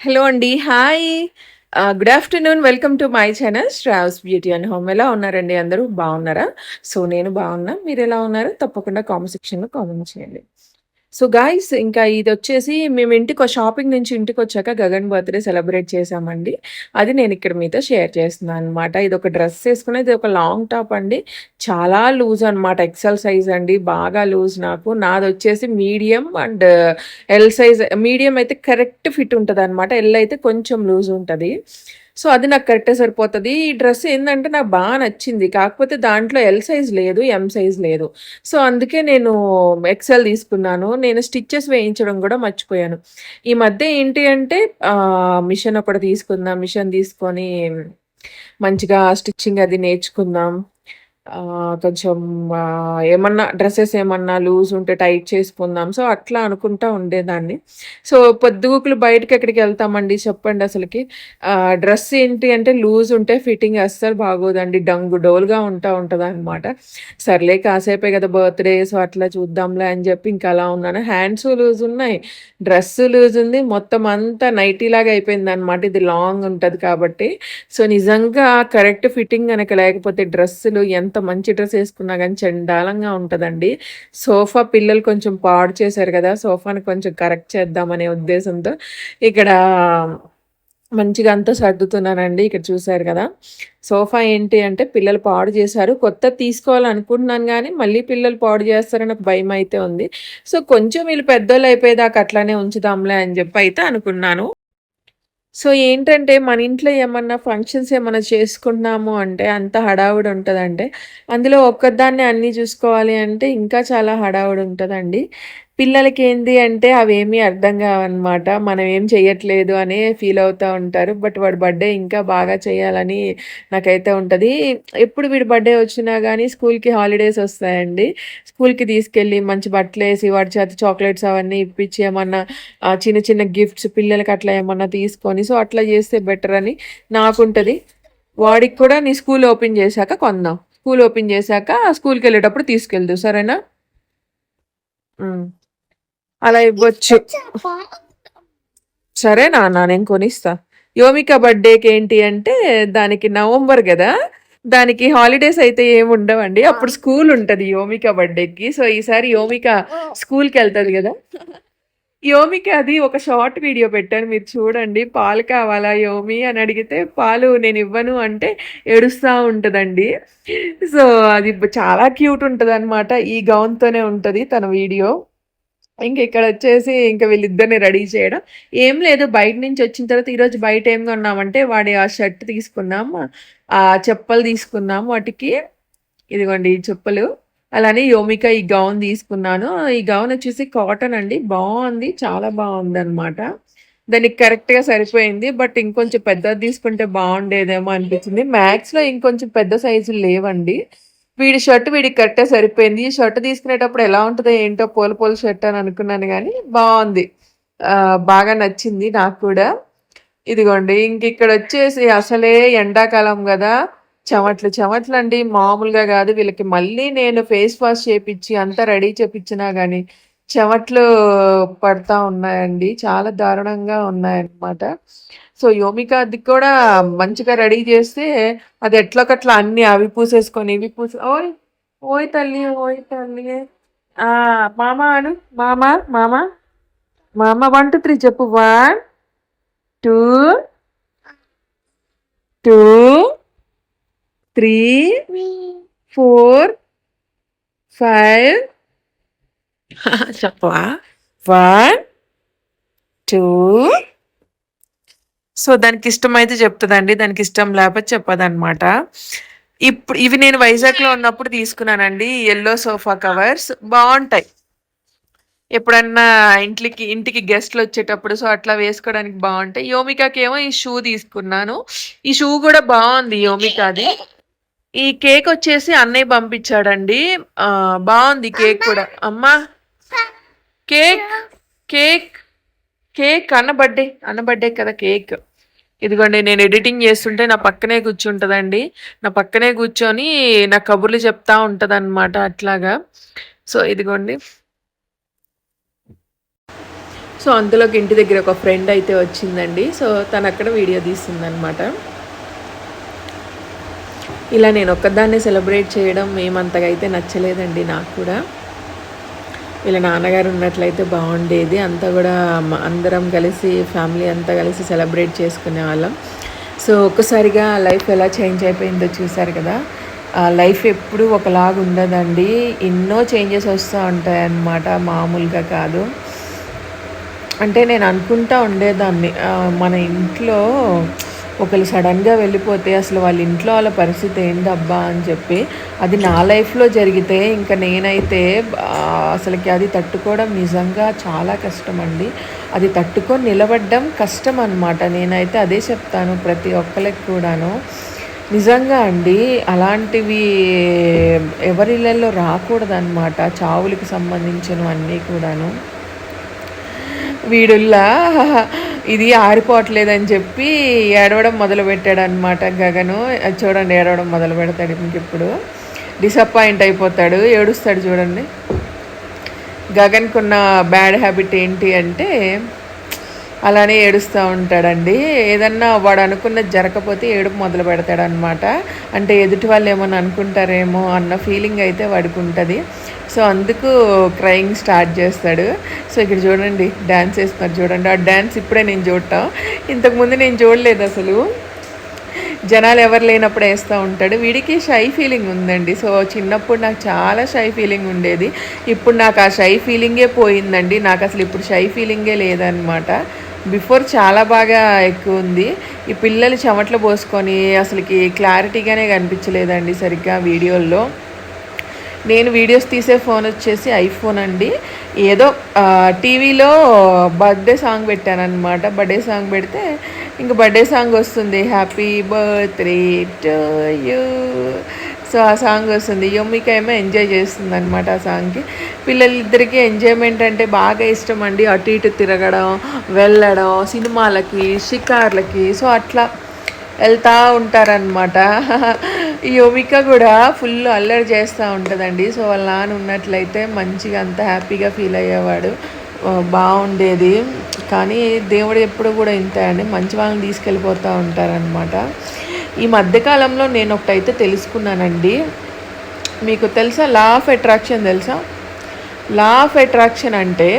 Hello అండి. Hi. Good afternoon. Welcome to my channel Sravs beauty and home. ఎలా ఉన్నారండి అందరూ? బాగున్నారా? సో, నేను బాగున్నా. మీరెలా ఉన్నారు? తప్పకుండా కామెంట్ సెక్షన్‌లో కామెంట్ చేయండి. సో, గాయస్ ఇంకా ఇది వచ్చేసి మేము ఇంటికి షాపింగ్ నుంచి ఇంటికి వచ్చాక గగన్ బర్త్‌డే సెలబ్రేట్ చేసామండి అది నేను ఇక్కడ మీతో షేర్ చేస్తున్నాను అనమాట. ఇది ఒక డ్రెస్ వేసుకునే ఇది ఒక లాంగ్ టాప్ అండి. చాలా లూజ్ అనమాట. ఎక్సెల్ సైజ్ అండి. బాగా లూజ్ నాకు. నాదొచ్చేసి medium and L size medium అయితే కరెక్ట్ ఫిట్ ఉంటదనమాట. ఎల్ అయితే కొంచెం లూజ్ ఉంటుంది సో, అది నాకు కరెక్టే సరిపోతుంది ఈ డ్రెస్ ఏంటంటే నాకు బాగా నచ్చింది. కాకపోతే దాంట్లో ఎల్ సైజ్ లేదు. ఎం సైజ్ లేదు. సో, అందుకే నేను ఎక్సెల్ తీసుకున్నాను. నేను స్టిచ్చెస్ వేయించడం కూడా మర్చిపోయాను. ఈ మధ్య ఏంటి అంటే మిషన్ ఒకటి తీసుకుందాం. మిషన్ తీసుకొని మంచిగా స్టిచ్చింగ్ అది నేర్చుకుందాం. కొంచెం ఏమన్నా డ్రెస్సెస్ ఏమన్నా లూజ్ ఉంటే టైట్ చేసుకుందాం. సో, అట్లా అనుకుంటా ఉండేదాన్ని. సో, పొద్దుగూకులు వెళ్తామండి చెప్పండి అసలుకి డ్రెస్ ఏంటి అంటే లూజ్ ఉంటే ఫిట్టింగ్ అస్సలు బాగోదండి. డంగు డోల్‌గా ఉంటా ఉంటదనమాట. సర్లే కాసేపే కదా బర్త్‌డే సో, అట్లా చూద్దాంలే అని చెప్పి ఇంకా అలా ఉన్నాను. హ్యాండ్స్ లూజ్ ఉన్నాయి. డ్రెస్ లూజ్ ఉంది. మొత్తం అంతా నైటీలాగా అయిపోయిందనమాట. ఇది లాంగ్ ఉంటుంది కాబట్టి. సో, నిజంగా కరెక్ట్ ఫిట్టింగ్ కనుక లేకపోతే డ్రెస్సులు ఎంత మంచి డ్రెస్ వేసుకున్నా కానీ చండాలంగా ఉంటుందండి సోఫా పిల్లలు కొంచెం పాడు చేశారు కదా సోఫాని కొంచెం కరెక్ట్ చేద్దామనే ఉద్దేశంతో ఇక్కడ మంచిగా అంతా సర్దుతున్నానండి. ఇక్కడ చూసారు కదా సోఫా ఏంటి అంటే పిల్లలు పాడు చేశారు. కొత్త తీసుకోవాలనుకుంటున్నాను కానీ మళ్ళీ పిల్లలు పాడు చేస్తారని ఒక అయితే ఉంది. సో, కొంచెం వీళ్ళు పెద్దోళ్ళయిపోయేదాకా అట్లానే ఉంచుదాంలే అని చెప్పి అయితే అనుకున్నాను. సో, ఏంటంటే మన ఇంట్లో ఏమన్నా ఫంక్షన్స్ ఏమన్నా చేసుకుంటున్నాము అంటే అంత హడావుడి ఉంటుందంటే అందులో ఒక్కదాన్నే అన్నీ చూసుకోవాలి అంటే ఇంకా చాలా హడావుడి ఉంటుందండి. పిల్లలకి ఏంది అంటే అవేమీ అర్థం కావన్నమాట మనం ఏం చేయట్లేదు అని ఫీల్ అవుతూ ఉంటారు. బట్ వాడి బర్త్‌డే ఇంకా బాగా చేయాలని నాకైతే ఉంటుంది ఎప్పుడు వీడి బర్త్‌డే వచ్చినా కానీ స్కూల్‌కి హాలిడేస్ వస్తాయండి. స్కూల్‌కి తీసుకెళ్ళి మంచి బట్టలేసి వాడి చేత చాక్లెట్స్ అవన్నీ ఇప్పించి ఏమన్నా చిన్న చిన్న గిఫ్ట్స్ పిల్లలకి అట్లా ఏమన్నా తీసుకొని సో, అట్లా చేస్తే బెటర్ అని నాకుంటుంది వాడికి కూడా నీ స్కూల్ ఓపెన్ చేశాక కొందాం. స్కూల్ ఓపెన్ చేశాక స్కూల్కి వెళ్ళేటప్పుడు తీసుకెళ్దు సరేనా? అలా ఇవ్వచ్చు. సరే నాన్న నేను కొనిస్తా. యోమిక బర్త్‌డేకి ఏంటి అంటే దానికి నవంబర్ కదా దానికి హాలిడేస్ అయితే ఏమి ఉండవండి. అప్పుడు స్కూల్ ఉంటది యోమిక బర్త్‌డేకి. సో, ఈసారి యోమిక స్కూల్కి వెళ్తుంది కదా యోమిక అది ఒక షార్ట్ వీడియో పెట్టాను మీరు చూడండి. పాలు కావాలా యోమి అని అడిగితే పాలు నేను ఇవ్వను అంటే ఏడుస్తూ ఉంటదండి. సో, అది చాలా క్యూట్ ఉంటదనమాట. ఈ గౌన్‌తోనే ఉంటది తన వీడియో. ఇంక ఇక్కడొచ్చేసి ఇంకా వీళ్ళిద్దరిని రెడీ చేయడం. ఏం లేదు బయట నుంచి వచ్చిన తర్వాత ఈరోజు బయట ఏం కొన్నామంటే వాడి ఆ షర్ట్ తీసుకున్నాం. ఆ చెప్పులు తీసుకున్నాం వాటికి. ఇదిగోండి ఈ చెప్పులు. అలానే యోమిక ఈ గౌన్ తీసుకున్నాను. ఈ గౌన్ వచ్చేసి కాటన్ అండి. బాగుంది చాలా బావుందనమాట. దానికి కరెక్ట్‌గా సరిపోయింది. బట్ ఇంకొంచెం పెద్దది తీసుకుంటే బాగుండేదేమో అనిపించింది. మ్యాథ్స్లో ఇంకొంచెం పెద్ద సైజులు లేవండి. వీడి షర్ట్ వీడికి కట్టే సరిపోయింది. ఈ షర్ట్ తీసుకునేటప్పుడు ఎలా ఉంటుందో ఏంటో పోల పోల షర్ట్ అని అనుకున్నాను కానీ బాగుంది బాగా నచ్చింది నాకు కూడా. ఇదిగోండి ఇంక ఇక్కడ వచ్చేసి అసలే ఎండాకాలం కదా చెమట్లు చెమట్లు అండి మామూలుగా కాదు వీళ్ళకి మళ్ళీ నేను ఫేస్ వాష్ చేపించి అంతా రెడీ చేపించినా కానీ చెమట్లు పడతా ఉన్నాయండి. చాలా దారుణంగా ఉన్నాయన్నమాట. సో, యోమికది కూడా మంచిగా రెడీ చేస్తే అది ఎట్లోకట్లా అన్నీ అవి పూసేసుకొని ఇవి పూసే ఓయ్! ఓయ్ తల్లి ఓయ్ తల్లి. మామ అను. మామ మామ. మామ 1, 2, 3 చెప్పు. 1 2 2 3 4 5 చెప్పవా? 1 2 సో, దానికి ఇష్టమైతే చెప్తుందండి దానికి ఇష్టం లేకపోతే చెప్పదనమాట. ఇప్పుడు ఇవి నేను వైజాగ్‌లో ఉన్నప్పుడు తీసుకున్నానండి. ఎల్లో సోఫా కవర్స్ బాగుంటాయి ఎప్పుడన్నా ఇంట్లికి ఇంటికి గెస్ట్లు వచ్చేటప్పుడు సో, అట్లా వేసుకోవడానికి బాగుంటాయి యోమికాకి ఏమో ఈ షూ తీసుకున్నాను. ఈ షూ కూడా బాగుంది యోమికాది ఈ కేక్ వచ్చేసి అన్నయ్య పంపించాడండి. బాగుంది కేక్ కూడా. అమ్మా! కేక్, కేక్, కేక్ అన్న బర్త్‌డే. అన్న బర్త్‌డే కదా కేక్. ఇదిగోండి నేను ఎడిటింగ్ చేస్తుంటే నా పక్కనే కూర్చుంటుందండి నా పక్కనే కూర్చొని నా కబుర్లు చెప్తా ఉంటదనమాట అట్లాగా. సో, ఇదిగోండి. సో అందులోకి ఇంటి దగ్గర ఒక ఫ్రెండ్ అయితే వచ్చిందండి సో తను అక్కడ వీడియో తీస్తుందనమాట ఇలా నేను ఒక్కదాన్నే సెలబ్రేట్ చేయడం ఏమంతగా అయితే నచ్చలేదండి నాకు కూడా వీళ్ళ నాన్నగారు ఉన్నట్లయితే బాగుండేది. అంతా కూడా అందరం కలిసి ఫ్యామిలీ అంతా కలిసి సెలబ్రేట్ చేసుకునే వాళ్ళం. సో ఒక్కసారిగా లైఫ్ ఎలా చేంజ్ అయిపోయిందో చూసారు కదా. ఆ లైఫ్ ఎప్పుడు ఒకలాగా ఉండదండి. ఎన్నో చేంజెస్ వస్తూ ఉంటాయి అన్నమాట మామూలుగా కాదు. అంటే నేను అనుకుంటా ఉండేదాన్ని. మన ఇంట్లో ఒకరు సడన్గా వెళ్ళిపోతే అసలు వాళ్ళ ఇంట్లో వాళ్ళ పరిస్థితి ఏంటబ్బా అని చెప్పి అది నా లైఫ్లో జరిగితే ఇంకా నేనైతే అసలుకి అది తట్టుకోవడం నిజంగా చాలా కష్టం అండి అది తట్టుకొని నిలబడడం కష్టం అనమాట నేనైతే అదే చెప్తాను ప్రతి ఒక్కరికి కూడాను. నిజంగా అండి అలాంటివి ఎవరిళ్ళల్లో రాకూడదన్నమాట. చావులకు సంబంధించినవన్నీ కూడాను. వీడుల్లా ఇది ఆరిపోవట్లేదని చెప్పి ఏడవడం మొదలు పెట్టాడు అనమాట గగను. అది చూడండి ఏడవడం మొదలు పెడతాడు ఇంక ఇప్పుడు. డిసప్పాయింట్ అయిపోతాడు ఏడుస్తాడు చూడండి. గగన్కున్న బ్యాడ్ హ్యాబిట్ ఏంటి అంటే అలానే ఏడుస్తూ ఉంటాడండి. ఏదన్నా వాడు అనుకున్నది జరగకపోతే ఏడుపు మొదలు పెడతాడు అనమాట అంటే ఎదుటి వాళ్ళు ఏమన్నా అనుకుంటారేమో అన్న ఫీలింగ్ అయితే వాడికి ఉంటుంది. సో అందుకు క్రయింగ్ స్టార్ట్ చేస్తాడు. సో ఇక్కడ చూడండి డ్యాన్స్ వేస్తున్నారు చూడండి. ఆ డ్యాన్స్ ఇప్పుడే నేను చూడటం. ఇంతకుముందు నేను చూడలేదు అసలు. జనాలు ఎవరు లేనప్పుడు వేస్తూ ఉంటాడు. వీడికి షై ఫీలింగ్ ఉందండి. సో చిన్నప్పుడు నాకు చాలా షై ఫీలింగ్ ఉండేది. ఇప్పుడు నాకు ఆ షై ఫీలింగే పోయిందండి. నాకు అసలు ఇప్పుడు షై ఫీలింగే లేదనమాట బిఫోర్ చాలా బాగా ఎక్కువ ఉంది. ఈ పిల్లలు చెమట్లు పోసుకొని అసలుకి క్లారిటీగానే కనిపించలేదండి సరిగ్గా వీడియోల్లో. నేను వీడియోస్ తీసే ఫోన్ వచ్చేసి ఐఫోన్ అండి. ఏదో టీవీలో బర్త్డే సాంగ్ పెట్టాను అనమాట బర్త్డే సాంగ్ పెడితే ఇంక బర్త్డే సాంగ్ వస్తుంది. Happy birthday to you. So ఆ సాంగ్ వస్తుంది. యమ్మిక ఏమో ఎంజాయ్ చేస్తుంది అనమాట ఆ సాంగ్కి పిల్లలిద్దరికీ ఎంజాయ్మెంట్ అంటే బాగా ఇష్టం అండి. అటు ఇటు తిరగడం వెళ్ళడం సినిమాలకి షికార్లకి. సో అట్లా వెళ్తూ ఉంటారనమాట ఈ యోమిక కూడా ఫుల్ అల్లరి చేస్తూ ఉంటుందండి. సో వాళ్ళ నాన్న ఉన్నట్లయితే మంచిగా అంత హ్యాపీగా ఫీల్ అయ్యేవాడు. బాగుండేది. కానీ దేవుడు ఎప్పుడు కూడా ఇంతే అండి. మంచి వాళ్ళని తీసుకెళ్ళిపోతూ ఉంటారనమాట ఈ మధ్యకాలంలో నేను ఒకటైతే తెలుసుకున్నానండి. మీకు తెలుసా? లా ఆఫ్ అట్రాక్షన్ తెలుసా? లా ఆఫ్ అట్రాక్షన్ అంటే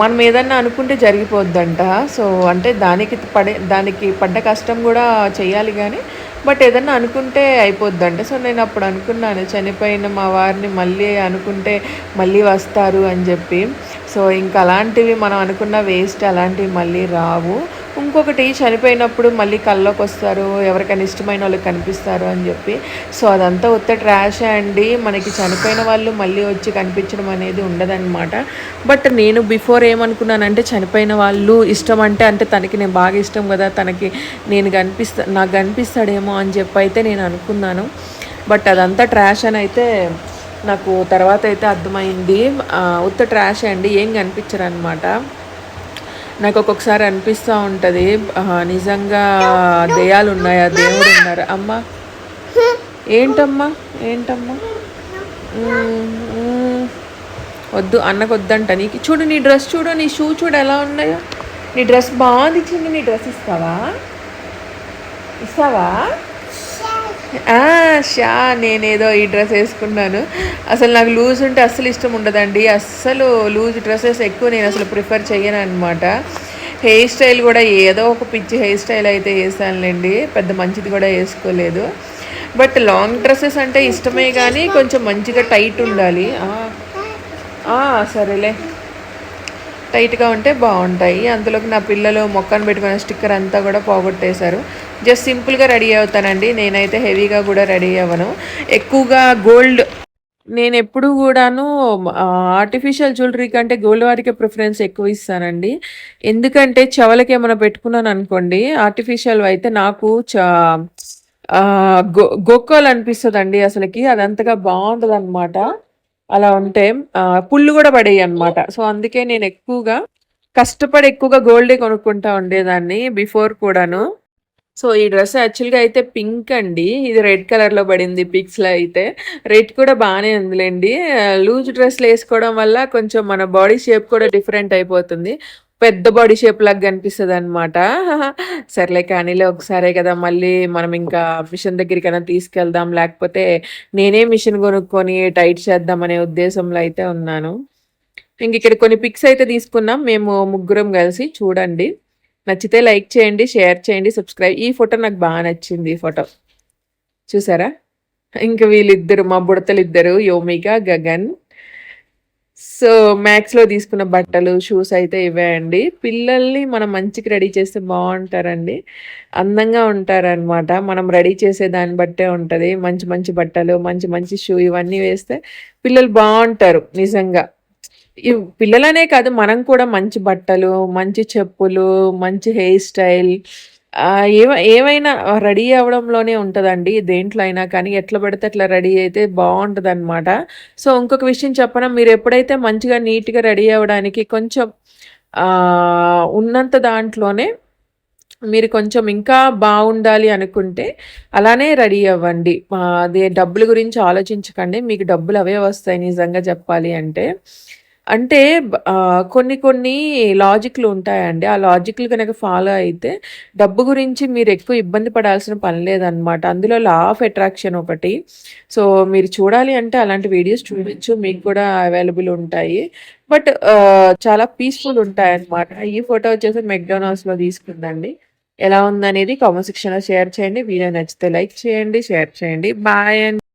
మనం ఏదన్నా అనుకుంటే జరిగిపోద్దంట. సో అంటే దానికి పడే దానికి పడ్డ కష్టం కూడా చేయాలి కానీ బట్ ఏదన్నా అనుకుంటే అయిపోద్దంట. సో నేను అప్పుడు అనుకున్నాను చనిపోయిన మా వారిని మళ్ళీ అనుకుంటే మళ్ళీ వస్తారు అని చెప్పి. సో ఇంకా అలాంటివి మనం అనుకున్న వేస్ట్ అలాంటివి మళ్ళీ రావు. ఇంకొకటి చనిపోయినప్పుడు మళ్ళీ కళ్ళలోకి వస్తారు ఎవరికైనా ఇష్టమైన వాళ్ళకి కనిపిస్తారు అని చెప్పి. సో అదంతా ఉత్త ట్రాష్ అండి. మనకి చనిపోయిన వాళ్ళు మళ్ళీ వచ్చి కనిపించడం అనేది ఉండదన్నమాట. బట్ నేను బిఫోర్ ఏమనుకున్నానంటే చనిపోయిన వాళ్ళు ఇష్టం అంటే అంటే తనకి నేను బాగా ఇష్టం కదా తనకి నేను కనిపిస్తా నాకు కనిపిస్తాడేమో అని చెప్పి అయితే నేను అనుకున్నాను. బట్ అదంతా ట్రాష్ అని అయితే నాకు తర్వాత అయితే అర్థమైంది. ఉత్త ట్రాష్ అండి. ఏం కనిపించరు అనమాట నాకు ఒక్కొక్కసారి అనిపిస్తూ ఉంటుంది నిజంగా దయాలు ఉన్నాయా? దేవుడు ఉన్నారు? అమ్మా? ఏంటమ్మా? ఏంటమ్మా? వద్దు అన్నకు వద్దంట నీకు. చూడు నీ డ్రెస్ చూడు నీ షూ చూడు ఎలా ఉన్నాయో. నీ డ్రెస్ బాగుంది చిన్న నీ డ్రెస్ ఇస్తావా? ఇస్తావా? షా నేనేదో ఈ డ్రెస్ వేసుకున్నాను. అసలు నాకు లూజ్ ఉంటే అస్సలు ఇష్టం ఉండదండి. అస్సలు లూజ్ డ్రెస్సెస్ ఎక్కువ నేను అసలు ప్రిఫర్ చేయను అనమాట హెయిర్ స్టైల్ కూడా ఏదో ఒక పిచ్చి హెయిర్ స్టైల్ అయితే వేసానులేండి. పెద్ద మంచిది కూడా వేసుకోలేదు. బట్ లాంగ్ డ్రెస్సెస్ అంటే ఇష్టమే కానీ కొంచెం మంచిగా టైట్ ఉండాలి. సరేలే. టైట్గా ఉంటే బాగుంటాయి. అందులోకి నా పిల్లలు మొక్కను పెట్టుకున్న స్టిక్కర్ అంతా కూడా పోగొట్టేశారు. జస్ట్ సింపుల్గా రెడీ అవుతానండి. నేనైతే హెవీగా కూడా రెడీ అవ్వను. ఎక్కువగా గోల్డ్ నేను ఎప్పుడు కూడాను ఆర్టిఫిషియల్ జ్యువెలరీ కంటే గోల్డ్ వారికే ప్రిఫరెన్స్ ఎక్కువ ఇస్తానండి. ఎందుకంటే చెవులకి ఏమైనా పెట్టుకున్నాను అనుకోండి ఆర్టిఫిషియల్ అయితే నాకు చా గో గొ గొక్కోలు అండి అసలుకి. అది అంతగా బాగుంటుంది అనమాట అలా ఉంటే పుళ్ళు కూడా పడేయి అనమాట సో అందుకే నేను ఎక్కువగా కష్టపడి ఎక్కువగా గోల్డే కొనుక్కుంటా ఉండేదాన్ని బిఫోర్ కూడాను. సో ఈ డ్రెస్ యాక్చువల్గా అయితే పింక్ అండి. ఇది రెడ్ కలర్లో పడింది పిక్స్లో అయితే. రెడ్ కూడా బాగానే ఉందిలేండి. లూజ్ డ్రెస్లు వేసుకోవడం వల్ల కొంచెం మన బాడీ షేప్ కూడా డిఫరెంట్ అయిపోతుంది. పెద్ద బాడీ షేప్ లాగా కనిపిస్తుంది అనమాట సర్లే కానీలే ఒకసారే కదా మళ్ళీ మనం ఇంకా మిషన్ దగ్గరికైనా తీసుకెళ్దాం లేకపోతే నేనే మిషన్ కొనుక్కొని టైట్ చేద్దాం అనే ఉద్దేశంలో అయితే ఉన్నాను. ఇంక ఇక్కడ కొన్ని పిక్స్ అయితే తీసుకున్నాం మేము ముగ్గురం కలిసి చూడండి. నచ్చితే లైక్ చేయండి షేర్ చేయండి సబ్స్క్రైబ్. ఈ ఫోటో నాకు బాగా నచ్చింది ఈ ఫోటో. చూసారా? ఇంక వీళ్ళిద్దరు మా బుడతలు ఇద్దరు యోమిక గగన్ సో మ్యాక్స్లో తీసుకున్న బట్టలు షూస్ అయితే ఇవే అండి. పిల్లల్ని మనం మంచికి రెడీ చేస్తే బాగుంటారండి. అందంగా ఉంటారనమాట మనం రెడీ చేసే దాన్ని బట్టే ఉంటుంది. మంచి మంచి బట్టలు మంచి మంచి షూ ఇవన్నీ వేస్తే పిల్లలు బాగుంటారు నిజంగా. ఈ పిల్లలనే కాదు మనం కూడా మంచి బట్టలు మంచి చెప్పులు మంచి హెయిర్ స్టైల్ ఏమ ఏమైనా రెడీ అవ్వడంలోనే ఉంటుందండి దేంట్లో అయినా కానీ ఎట్లా పడితే అట్లా రెడీ అయితే బావుంటదనమాట. సో, ఇంకొక విషయం చెప్పనా? మీరెప్పుడైతే మంచిగా నీట్‌గా రెడీ అవ్వడానికి కొంచెం ఉన్నంత దాంట్లోనే మీరు కొంచెం ఇంకా బాగుండాలి అనుకుంటే అలానే రెడీ అవ్వండి. అదే డబ్బుల గురించి ఆలోచించకండి. మీకు డబ్బులు అవే వస్తాయి నిజంగా చెప్పాలి అంటే. అంటే కొన్ని కొన్ని లాజిక్‌లు ఉంటాయండి. ఆ లాజిక్‌లు కనుక ఫాలో అయితే డబ్బు గురించి మీరు ఎక్కువ ఇబ్బంది పడాల్సిన పని లేదనమాట. అందులో లా ఆఫ్ అట్రాక్షన్ ఒకటి. సో, మీరు చూడాలి అంటే అలాంటి వీడియోస్ చూడొచ్చు. మీకు కూడా అవైలబుల్ ఉంటాయి. బట్ చాలా పీస్‌ఫుల్ ఉంటాయన్నమాట. ఈ ఫోటో వచ్చేసి మెక్‌డొనాల్డ్స్‌లో తీసుకుందండి. ఎలా ఉందనేది కామెంట్ సెక్షన్‌లో షేర్ చేయండి. వీడియో నచ్చితే లైక్ చేయండి, షేర్ చేయండి. Bye and